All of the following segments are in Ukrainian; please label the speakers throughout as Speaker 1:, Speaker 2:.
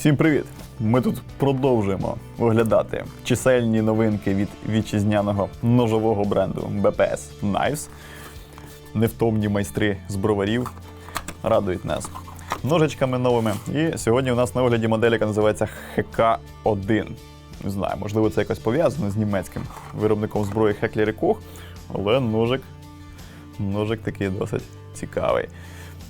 Speaker 1: Всім привіт! Ми тут продовжуємо оглядати чисельні новинки від вітчизняного ножового бренду BPS Knives. Невтомні майстри з броварів радують нас ножичками новими. І сьогодні у нас на огляді модель, яка називається ХК-1. Не знаю, можливо, це якось пов'язано з німецьким виробником зброї Heckler Koch, але ножик, ножик такий досить цікавий.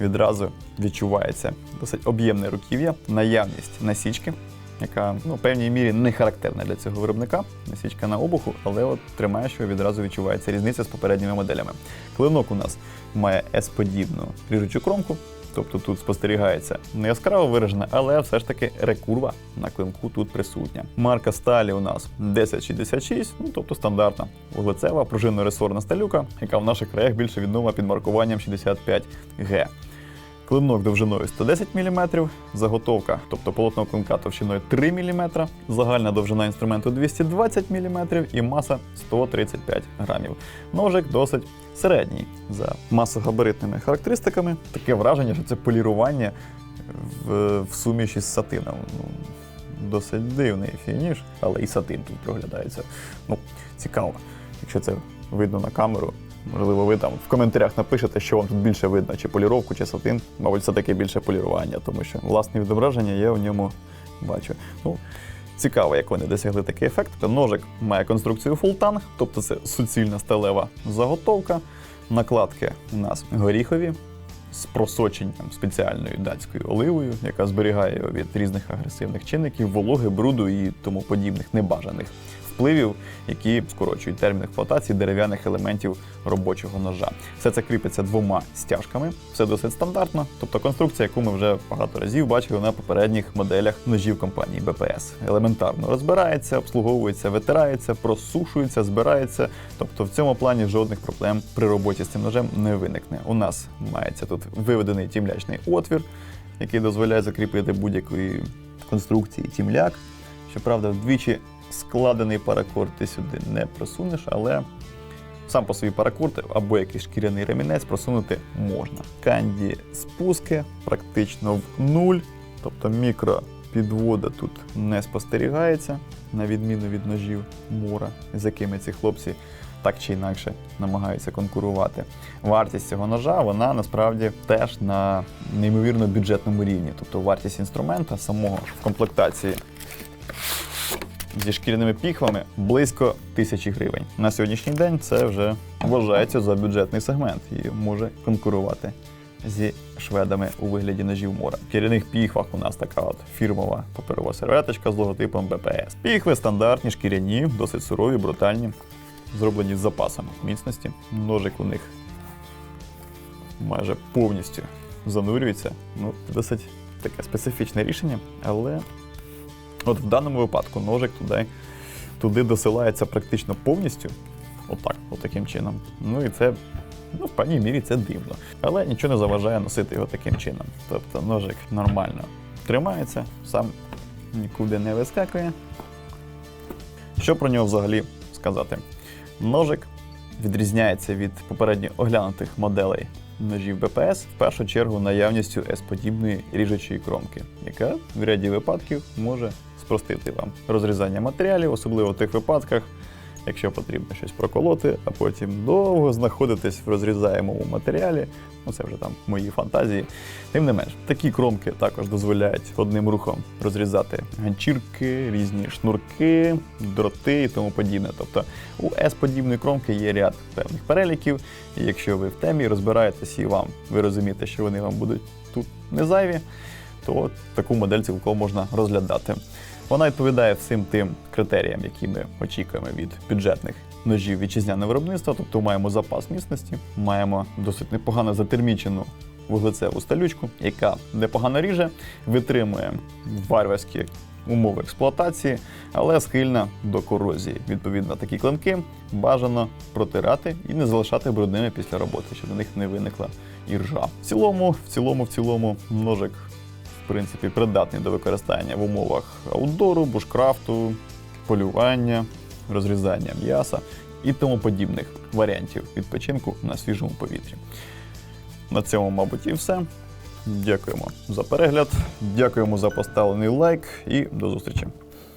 Speaker 1: Відразу відчувається досить об'ємне руків'я, наявність насічки, яка ну, в певній мірі не характерна для цього виробника. Насічка на обуху, але от тримає, що відразу відчувається різниця з попередніми моделями. Клинок у нас має S-подібну ріжучу кромку, тобто тут спостерігається не яскраво виражена, але все ж таки рекурва на клинку тут присутня. Марка сталі у нас 1066, ну тобто стандартна вуглецева пружинно-ресорна сталюка, яка в наших краях більше відома під маркуванням 65G. Клинок довжиною 110 мм, заготовка, тобто полотно клинка товщиною 3 мм, загальна довжина інструменту 220 мм і маса 135 грамів. Ножик досить середній за масогабаритними характеристиками. Таке враження, що це полірування в, в суміші з сатином. Ну, досить дивний фініш, але і сатин тут проглядається. Ну, цікаво, якщо це видно на камеру. Можливо, ви там в коментарях напишете, що вам тут більше видно, чи поліровку, чи сатин. Мабуть, це таки більше полірування, тому що власне відображення я у ньому бачу. Ну, цікаво, як вони досягли такий ефект. Ножик має конструкцію фултанг, тобто це суцільна сталева заготовка. Накладки у нас горіхові з просоченням спеціальною датською оливою, яка зберігає його від різних агресивних чинників, вологи, бруду і тому подібних небажаних впливів, які скорочують термін експлуатації дерев'яних елементів робочого ножа. Все це кріпиться двома стяжками, все досить стандартно. Тобто конструкція, яку ми вже багато разів бачили на попередніх моделях ножів компанії BPS. Елементарно розбирається, обслуговується, витирається, просушується, збирається. Тобто в цьому плані жодних проблем при роботі з цим ножем не виникне. У нас мається тут виведений тімлячний отвір, який дозволяє закріпити будь-якої конструкції тімляк. Щоправда, вдвічі складений паракорд ти сюди не просунеш, але сам по собі паракорд або якийсь шкіряний ремінець просунути можна. Канді спуски практично в нуль, тобто мікро підвода тут не спостерігається, на відміну від ножів мура, з якими ці хлопці так чи інакше намагаються конкурувати. Вартість цього ножа вона насправді теж на неймовірно бюджетному рівні. Тобто вартість інструмента самого в комплектації зі шкіряними піхвами близько тисячі гривень. На сьогоднішній день це вже вважається за бюджетний сегмент і може конкурувати зі шведами у вигляді ножів мора. В шкіряних піхвах у нас така от фірмова паперова серветочка з логотипом БПС. Піхви стандартні, шкіряні, досить сурові, брутальні, зроблені з запасом міцності. Ножик у них майже повністю занурюється. Ну, досить таке специфічне рішення, але От в даному випадку ножик туди, туди досилається практично повністю. Отак, отаким чином. Ну і це, ну, в певній мірі це дивно. Але нічого не заважає носити його таким чином. Тобто ножик нормально тримається, сам нікуди не вискакує. Що про нього взагалі сказати? Ножик відрізняється від попередньо оглянутих моделей ножів БПС в першу чергу наявністю S-подібної ріжучої кромки, яка в ряді випадків може спростити вам розрізання матеріалів, особливо в тих випадках, якщо потрібно щось проколоти, а потім довго знаходитись в розрізаємому матеріалі. Ну, це вже там мої фантазії. Тим не менш, такі кромки також дозволяють одним рухом розрізати ганчірки, різні шнурки, дроти і тому подібне. Тобто у S-подібної кромки є ряд певних переліків, і якщо ви в темі розбираєтесь і вам ви розумієте, що вони вам будуть тут не зайві, то таку модель цілком можна розглядати. Вона відповідає всім тим критеріям, які ми очікуємо від бюджетних ножів вітчизняного виробництва. Тобто маємо запас міцності, маємо досить непогано затермічену вуглецеву сталючку, яка непогано ріже, витримує варварські умови експлуатації, але схильна до корозії. Відповідно, такі клинки бажано протирати і не залишати брудними після роботи, щоб на них не виникла іржа. В цілому, в цілому, в цілому, ножик принципі, придатний до використання в умовах аутдору, бушкрафту, полювання, розрізання м'яса і тому подібних варіантів відпочинку на свіжому повітрі. На цьому, мабуть, і все. Дякуємо за перегляд, дякуємо за поставлений лайк і до зустрічі.